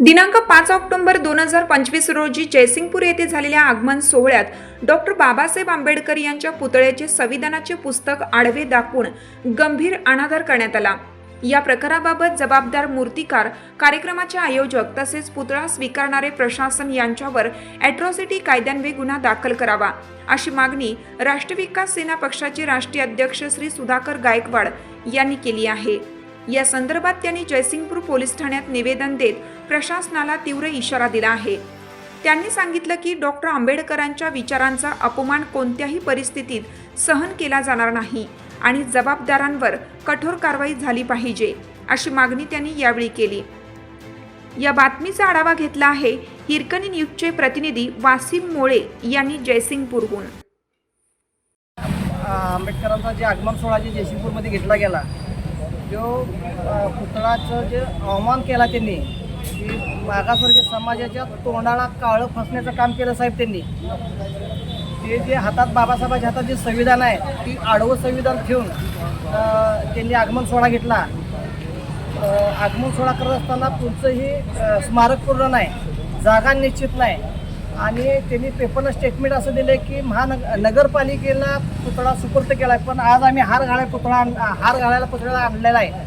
दिनांक पाच ऑक्टोबर दोन हजार पंचवीस रोजी जयसिंगपूर येथे झालेल्या आगमन सोहळ्यात डॉक्टर बाबासाहेब आंबेडकर यांच्या पुतळ्याचे संविधानाचे पुस्तक आडवे दाखवून गंभीर अनादर करण्यात आला. या प्रकाराबाबत जबाबदार मूर्तिकार कार्यक्रमाचे आयोजक तसेच पुतळा स्वीकारणारे प्रशासन यांच्यावर अॅट्रॉसिटी कायद्यान्वये गुन्हा दाखल करावा अशी मागणी राष्ट्र विकास सेना पक्षाचे राष्ट्रीय अध्यक्ष श्री सुधाकर गायकवाड यांनी केली आहे. या संदर्भात त्यांनी जयसिंगपूर पोलीस ठाण्यात निवेदन देत प्रशासनाला तीव्र इशारा दिला आहे. त्यांनी सांगितलं की डॉक्टर आंबेडकरांच्या विचारांचा अपमान कोणत्याही परिस्थितीत सहन केला जाणार नाही आणि जबाबदारांवर कठोर कारवाई झाली पाहिजे अशी मागणी त्यांनी यावेळी केली. या बातमीचा आढावा घेतला आहे हिरकणी न्यूजचे प्रतिनिधी वासिम मोळे यांनी जयसिंगपूरहून. आंबेडकरांचा जे आगमन सोहळा जे जयसिंगपूरमध्ये घेतला गेला जो पुतळाचं जे अवमान केला त्यांनी की मागासवर्गीय समाजाच्या तोंडाला काळं फसण्याचं काम केलं साहेब त्यांनी. ते जे हातात बाबासाहेबांच्या हातात जे संविधान आहे ती आडवं संविधान ठेवून त्यांनी आगमन सोहळा घेतला. आगमन सोहळा करत असताना तुमचंही अ, स्मारक पूर्ण नाही जागा निश्चित नाही. आणि त्यांनी पेपरला स्टेटमेंट असं दिलं की महानग नगरपालिकेला पुतळा सुपूर्द केला आहे पण आज आम्ही हार घालाय पुतळा आण- हार घालायला पुतळा आणलेला आहे.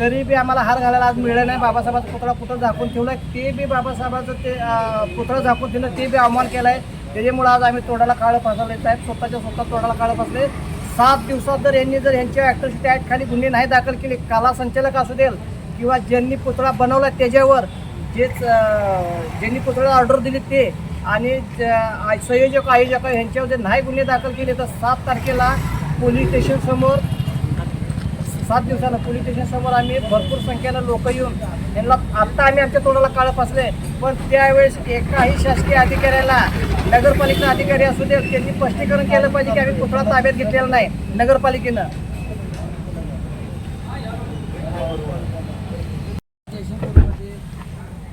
तरी बी आम्हाला हार घालायला आज मिळालं नाही. बाबासाहेबांचा पुतळा कुठं झाकून ठेवला आहे ते बी बाबासाहेबांचं ते पुतळं पुतळा झाकून ठेवलं ते बी अवमान केला आहे त्याच्यामुळं आज आम्ही तोडाला काळं फसवले साहेब स्वतःच्या स्वतः तोडाला काळं फसले सात दिवसात जर यांनी जर यांच्या ॲक्ट्रोसिटी ॲक्ट खाली गुन्हे नाही दाखल केले कला संचालक असू देल किंवा ज्यांनी पुतळा बनवला त्याच्यावर जेच ज्यांनी पुतळ्याला ऑर्डर दिली ते आणि संयोजक आयोजक यांच्यावर जर नाही गुन्हे दाखल केले तर सात तारखेला पोलीस स्टेशनसमोर सात दिवसानं पोलीस स्टेशनसमोर आम्ही भरपूर संख्येनं लोक येऊन यांना आत्ता आम्ही आमच्या तोंडाला काळं फसले पण त्यावेळेस एकाही शासकीय अधिकाऱ्याला नगरपालिका अधिकारी असू दे त्यांनी स्पष्टीकरण केलं पाहिजे की आम्ही कुठला ताब्यात घेतलेला नाही नगरपालिकेनं.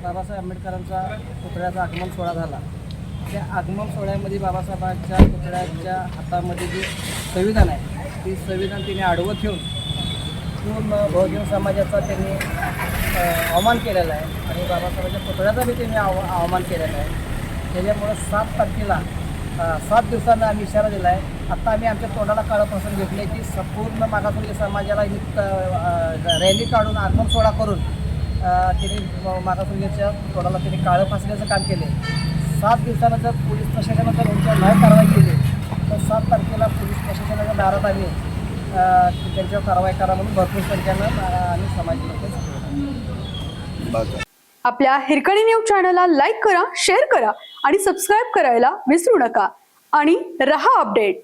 बाबासाहेब आंबेडकरांचा पुतळ्याचा आगमन सोहळा झाला. त्या आगमन सोहळ्यामध्ये बाबासाहेबांच्या पुतळ्याच्या हातामध्ये जे संविधान आहे ते संविधान तिने आडवं ठेवून पूर्ण बहुजन समाजाचा त्यांनी अवमान केलेला आहे आणि बाबासाहेबांच्या पुतळ्याचा बी त्यांनी आव अवमान केलेला आहे. त्याच्यामुळं सात तारखेला सात दिवसांना आम्ही इशारा दिला आहे. आत्ता आम्ही आमच्या तोंडाला काळापासून घेतले की संपूर्ण मागासवर्गीय समाजाला ही रॅली काढून आगमन सोहळा करून त्यांनी मागासवर्गीयाच्या तोंडाला त्यांनी काळं फासण्याचं काम केले सात दिवसानं जर पोलीस प्रशासनानं जर यांच्यावर नाही कारवाई केली तर सात तारखेला पोलीस प्रशासनाच्या दारात आम्ही त्यांच्यावर कारवाई करा म्हणून भरपूर संख्येनं आणि समाज लोक आपल्या हिरकणी न्यूज चॅनलला लाईक करा शेअर करा आणि सबस्क्राईब करायला विसरू नका. आणि रहा अपडेट.